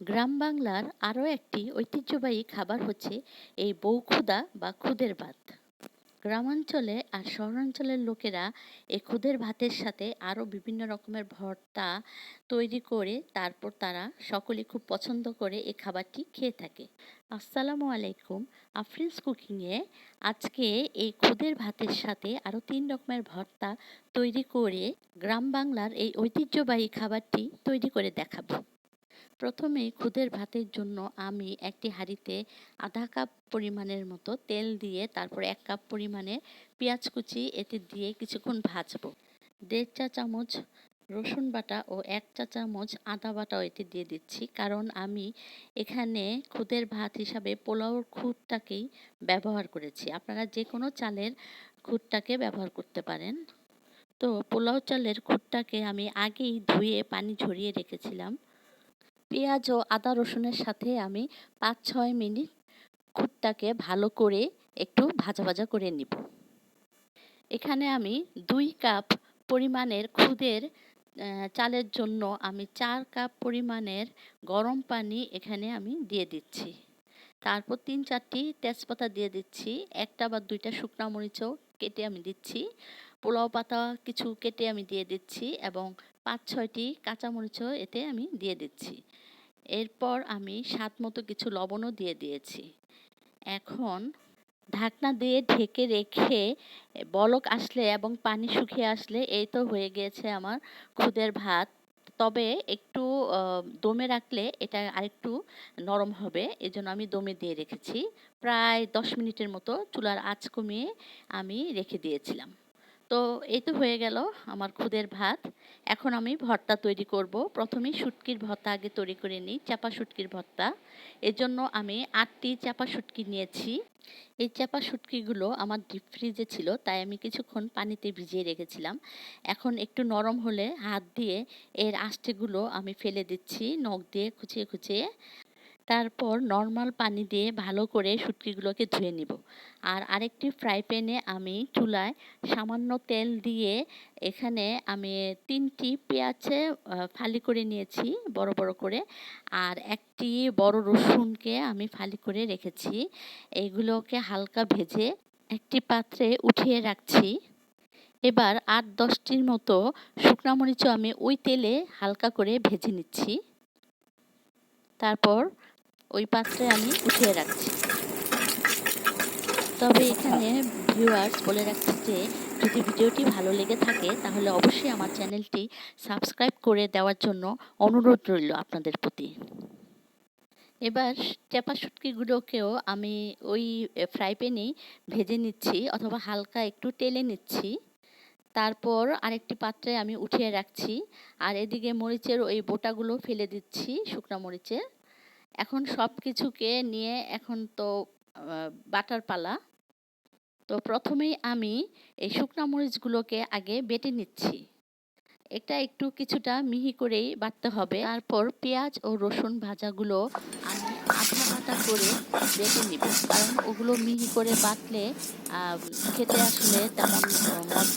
গ্রাম বাংলার আরও একটি ঐতিহ্যবাহী খাবার হচ্ছে এই বউখুদা বা খুদের ভাত। গ্রামাঞ্চলে আর শহরাঞ্চলের লোকেরা এই খুদের ভাতের সাথে আরও বিভিন্ন রকমের ভর্তা তৈরি করে তারপর তারা সকলে খুব পছন্দ করে এই খাবারটি খেয়ে থাকে। আসসালামু আলাইকুম, আফরিন্স কুকিংয়ে আজকে এই খুদের ভাতের সাথে আরও তিন রকমের ভর্তা তৈরি করে গ্রাম বাংলার এই ঐতিহ্যবাহী খাবারটি তৈরি করে দেখাবো। প্রথমে খুদের ভাতের জন্য আমি একটি হাঁড়িতে আধা কাপ পরিমাণের মতো তেল দিয়ে তারপর এক কাপ পরিমাণে পেঁয়াজ কুচি, এতে দিয়ে কিছুক্ষণ ভাজবো। দেড় চা চামচ রসুন বাটা ও এক চা চামচ আদা বাটাও এতে দিয়ে দিচ্ছি, কারণ আমি এখানে খুদের ভাত হিসাবে পোলাওর খুদটাকেই ব্যবহার করেছি। আপনারা যে কোনো চালের খুদটাকে ব্যবহার করতে পারেন। তো পোলাও চালের খুদটাকে আমি আগেই ধুয়ে, পানি ঝরিয়ে রেখেছিলাম। পেঁয়াজ ও আদা রসুনের সাথে আমি পাঁচ ছয় মিনিট খুঁটটাকে ভালো করে একটু ভাজা ভাজা করে নিব। এখানে আমি দুই কাপ পরিমাণের খুদের চালের জন্য আমি চার কাপ পরিমাণের গরম পানি এখানে আমি দিয়ে দিচ্ছি। তারপর তিন চারটি তেজপাতা দিয়ে দিচ্ছি, একটা বা দুইটা শুকনো মরিচও কেটে আমি দিচ্ছি, পোলাও পাতা কিছু কেটে আমি দিয়ে দিচ্ছি এবং পাঁচ ছয়টি কাঁচামরিচও এতে আমি দিয়ে দিচ্ছি। এরপর আমি স্বাদ মতো কিছু লবণও দিয়ে দিয়েছি। এখন ঢাকনা দিয়ে ঢেকে রেখে বলক আসলে এবং পানি শুকিয়ে আসলে এই তো হয়ে গিয়েছে আমার খুদের ভাত। তবে একটু দমে রাখলে এটা আরেকটু নরম হবে এই জন্য আমি দমে দিয়ে রেখেছি। প্রায় দশ মিনিটের মতো চুলার আঁচ কমিয়ে আমি রেখে দিয়েছিলাম। তো এই তো হয়ে গেল আমার খুদের ভাত। এখন আমি ভর্তা তৈরি করব। প্রথমে শুটকির ভর্তা আগে তৈরি করে নিই, চাপা শুটকির ভর্তা। এর জন্য আমি আটটি চাপা শুটকি নিয়েছি। এই চাপা শুটকিগুলো আমার ডিপ ফ্রিজে ছিল, তাই আমি কিছুক্ষণ পানিতে ভিজিয়ে রেখেছিলাম। এখন একটু নরম হলে হাত দিয়ে এর আষ্টেগুলো আমি ফেলে দিচ্ছি, নখ দিয়ে খুচিয়ে খুচিয়ে। তারপর নর্মাল পানি দিয়ে ভালো করে শুটকিগুলোকে ধুয়ে নিব। আর আরেকটি ফ্রাই প্যানে আমি চুলায় সামান্য তেল দিয়ে এখানে আমি তিনটি পেঁয়াজে ফালি করে নিয়েছি বড় বড় করে। আর একটি বড় রসুনকে আমি ফালি করে রেখেছি। এইগুলোকে হালকা ভেজে একটি পাত্রে উঠিয়ে রাখছি। এবার আট দশটির মতো শুকনা মরিচও আমি ওই তেলে হালকা করে ভেজে নিচ্ছি। তারপর ওই পাত্রে আমি উঠিয়ে রাখছি। তবে এখানে ভিউয়ার্স বলে রাখছি যে, যদি ভিডিওটি ভালো লেগে থাকে, তাহলে অবশ্যই আমার চ্যানেলটি সাবস্ক্রাইব করে দেওয়ার জন্য অনুরোধ রইল আপনাদের প্রতি। এবার চাপা শুটকিগুলোকেও আমি ওই ফ্রাই প্যানেই ভেজে নিচ্ছি অথবা হালকা একটু টেলে নিচ্ছি। তারপর আরেকটি পাত্রে আমি উঠিয়ে রাখছি। আর এদিকে মরিচের ওই বোটাগুলো ফেলে দিচ্ছি শুকনো মরিচের। এখন সব কিছুকে নিয়ে এখন তো বাটার পালা। তো প্রথমেই আমি এই শুকনা মরিচগুলোকে আগে বেটে নিচ্ছি। এটা একটু কিছুটা মিহি করেই বাটতে হবে। তারপর পেঁয়াজ ও রসুন ভাজাগুলো আমি আধা করে বেটে নিব। কারণ ওগুলো মিহি করে বাটলে খেতে আসলে তেমন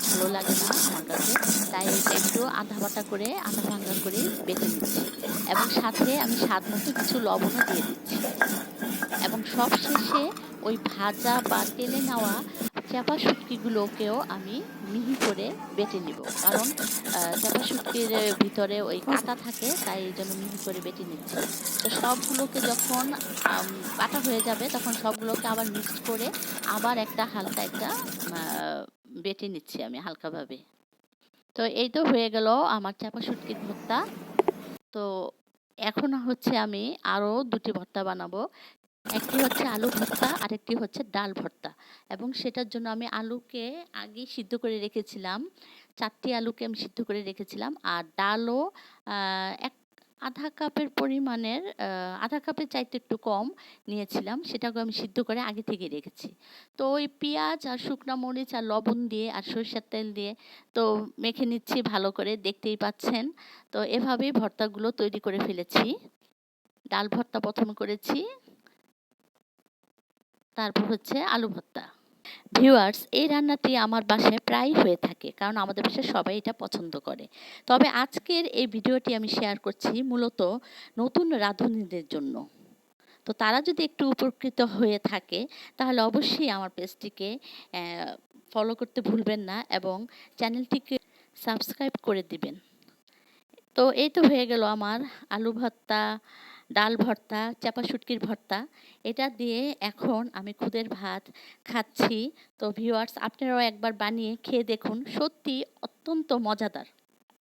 ভালো লাগে না আমার কাছে। তাই একটু আধা বাটা করে, আধা ভাঙ্গা করে বেটে নিচ্ছি। এবং সাথে আমি স্বাদ মতো কিছু লবণও দিয়ে দিচ্ছি। এবং সব শেষে ওই ভাজা বা তেলে নেওয়া চাপা শুটকিগুলোকেও আমি মিহি করে বেটে নিব। কারণ চাপা শুটকির ভিতরে ওই কাটা থাকে, তাই জন্য মিহি করে বেটে নিচ্ছি। তো সবগুলোকে যখন বাটা হয়ে যাবে, তখন সবগুলোকে আবার মিক্সড করে আবার একটা হালকা একটা বেটে নিচ্ছি আমি হালকাভাবে। তো এই তো হয়ে গেল আমার চাপা শুটকির ভর্তা। তো এখন হচ্ছে আমি আরও দুটি ভর্তা বানাবো। একটি হচ্ছে আলু ভর্তা, আরেকটি হচ্ছে ডাল ভর্তা। এবং সেটার জন্য আমি আলুকে আগেই সিদ্ধ করে রেখেছিলাম। চারটি আলুকে আমি সিদ্ধ করে রেখেছিলাম। আর ডালও এক, আধা কাপের পরিমাণের আধা কাপের চাইতে একটু কম নিয়েছিলাম। সেটাকে আমি সিদ্ধ করে আগে থেকে রেখেছি। তো ওই পেঁয়াজ আর শুকনা মরিচ আর লবণ দিয়ে আর সরষের তেল দিয়ে তো মেখে নিচ্ছি ভালো করে, দেখতেই পাচ্ছেন। তো এভাবেই ভর্তাগুলো তৈরি করে ফেলেছি। ডাল ভর্তা প্রথমে করেছি। তারপর হচ্ছে আলু ভর্তা। ভিউয়ার্স এই রান্নাটি আমার বাসায় প্রায়ই হয়ে থাকে, কারণ আমাদের বাসায় সবাই এটা পছন্দ করে। তবে আজকের এই ভিডিওটি আমি শেয়ার করছি মূলত নতুন রাঁধুনিদের জন্য। তো তারা যদি একটু উপকৃত হয়ে থাকে, তাহলে অবশ্যই আমার পেজটিকে ফলো করতে ভুলবেন না এবং চ্যানেলটিকে সাবস্ক্রাইব করে দিবেন। তো এই তো হয়ে গেল আমার আলু ভর্তা ডাল ভর্তা, চাপা শুটকির ভর্তা, এটা দিয়ে এখন আমি খুদের ভাত খাচ্ছি। তো ভিউয়ার্স আপনারাও একবার বানিয়ে খেয়ে দেখুন। সত্যি অত্যন্ত মজাদার।